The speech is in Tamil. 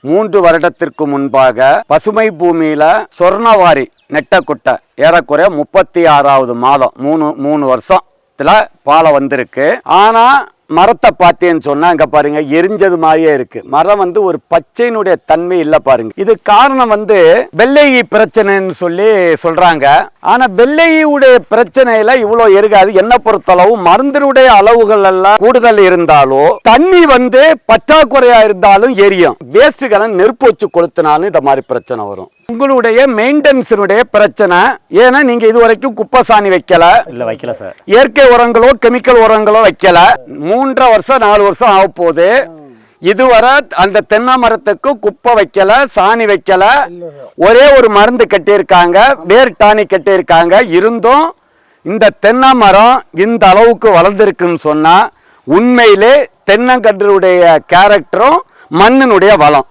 மூன்று வருடத்திற்கு முன்பாக பசுமை பூமியில சொர்ணவாரி நெட்ட குட்டை ஏறக்குறைய முப்பத்தி ஆறாவது மாதம் மூணு மூணு வருஷத்துல பாலை வந்திருக்கு. ஆனா மரத்தை பார்த்தேன்னு சொன்னா அங்கே பாருங்க எரிஞ்சது மாதிரியே இருக்கு. மரம் வந்து ஒரு பச்சையினுடைய தன்மை இல்ல பாருங்க. இது காரணம் வந்து வெள்ளை பிரச்சனைன்னு சொல்லி சொல்றாங்க. ஆனா வெள்ளையுடைய பிரச்சனையில் பிரச்சனையில இவ்வளவு இருக்காது என்ன பொறுத்தளவு மருந்தினுடைய அளவுகள் எல்லாம் கூடுதல் இருந்தாலும் தண்ணி வந்து பற்றாக்குறையா இருந்தாலும் எரியும். வேஸ்ட்டுகளை நெருப்பு வச்சு கொளுத்தினாலும் இந்த மாதிரி பிரச்சனை வரும். உங்களுடைய மெயின்டெனன்ஸினுடைய பிரச்சனை. ஏன்னா நீங்க இது வரைக்கும் குப்பை சாணி வைக்கல. இல்லை வைக்கல சார் இயற்கை உரங்களோ கெமிக்கல் உரங்களோ வைக்கல. மூன்றரை வருஷம் நாலு வருஷம் ஆக போகுது இதுவரை அந்த தென்னை மரத்துக்கு குப்பை வைக்கல சாணி வைக்கல. ஒரே ஒரு மருந்து கட்டியிருக்காங்க வேர் டானி கட்டியிருக்காங்க. இருந்தும் இந்த தென்னை மரம் இந்த அளவுக்கு வளர்ந்துருக்குன்னு சொன்னா உண்மையிலே தென்னங்கன்றுடைய கேரக்டரும் மண்ணினுடைய வளம்.